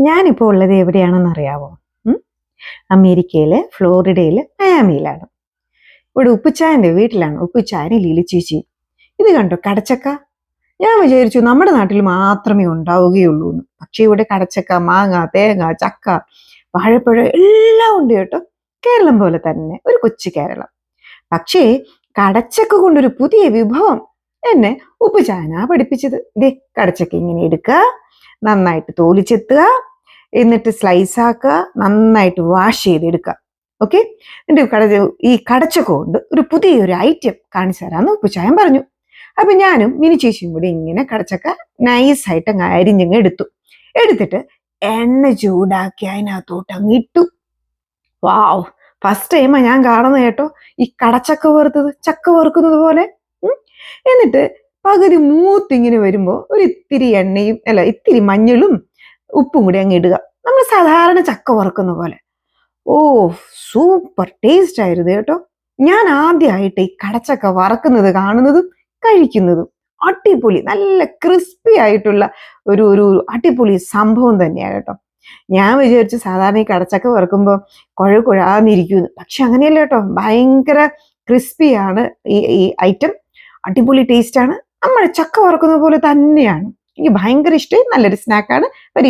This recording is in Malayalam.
ഞാനിപ്പോൾ ഉള്ളത് എവിടെയാണെന്ന് അറിയാവോ അമേരിക്കയിൽ ഫ്ലോറിഡയിലെ മയാമിയിലാണ്. ഇവിടെ ഉപ്പുച്ചായന്റെ വീട്ടിലാണ്. ഉപ്പുച്ചായനെ ലീലി ചേച്ചി. ഇത് കണ്ടോ കടച്ചക്ക? ഞാൻ വിചാരിച്ചു നമ്മുടെ നാട്ടിൽ മാത്രമേ ഉണ്ടാവുകയുള്ളൂ എന്ന്. പക്ഷേ ഇവിടെ കടച്ചക്ക മാങ്ങ തേങ്ങ ചക്ക വാഴപ്പഴം എല്ലാം ഉണ്ട് കേട്ടോ. കേരളം പോലെ തന്നെ. ഒരു കൊച്ചു കേരളം. പക്ഷേ കടച്ചക്ക കൊണ്ടൊരു പുതിയ വിഭവം എന്നെ ഉപ്പുചായന പഠിപ്പിച്ചത്. ദേ കടച്ചക്ക ഇങ്ങനെ എടുക്കുക നന്നായിട്ട് തോലിച്ചെത്തുക എന്നിട്ട് സ്ലൈസ് ആക്കുക നന്നായിട്ട് വാഷ് ചെയ്തെടുക്കുക. ഓക്കെ എന്റെ കട ഈ കടച്ചക്കൊണ്ട് ഒരു പുതിയൊരു ഐറ്റം കാണിച്ചു തരാമെന്ന് ഉപ്പുചായൻ പറഞ്ഞു. അപ്പം ഞാനും മിനി ചേച്ചിയും കൂടി ഇങ്ങനെ കടച്ചക്ക നൈസായിട്ട് അങ്ങ് അരിഞ്ഞങ്ങ് എടുത്തു. എടുത്തിട്ട് എണ്ണ ചൂടാക്കി അതിനകത്തോട്ട് അങ്ങ് ഇട്ടു. വാവ് ഫസ്റ്റ് ടൈമാണ് ഞാൻ കാണുന്നത് കേട്ടോ. ഈ കടച്ചക്ക വറുത്തത് ചക്ക വറുക്കുന്നത് പോലെ. എന്നിട്ട് പകുതി മൂത്തിങ്ങനെ വരുമ്പോൾ ഒരു ഇത്തിരി എണ്ണയും അല്ല ഇത്തിരി മഞ്ഞളും ഉപ്പും കൂടി അങ്ങ് ഇടുക. നമ്മൾ സാധാരണ ചക്ക വറുക്കുന്ന പോലെ. ഓ സൂപ്പർ ടേസ്റ്റ് ആയിരുന്നു കേട്ടോ. ഞാൻ ആദ്യമായിട്ട് ഈ കടച്ചക്ക വറക്കുന്നത് കാണുന്നതും കഴിക്കുന്നതും അടിപൊളി നല്ല ക്രിസ്പി ആയിട്ടുള്ള ഒരു ഒരു അടിപൊളി സംഭവം തന്നെയാണ് കേട്ടോ. ഞാൻ വിചാരിച്ചു സാധാരണ ഈ കടച്ചക്ക വറുക്കുമ്പോൾ കുഴ കുഴാന്നിരിക്കുന്നു. പക്ഷെ അങ്ങനെയല്ല കേട്ടോ. ഭയങ്കര ക്രിസ്പിയാണ് ഈ ഈ ഐറ്റം അടിപൊളി ടേസ്റ്റ് ആണ്. നമ്മൾ ചക്ക വറുക്കുന്ന പോലെ തന്നെയാണ്. എനിക്ക് ഭയങ്കര ഇഷ്ടമായി നല്ലൊരു സ്നാക്കാണ്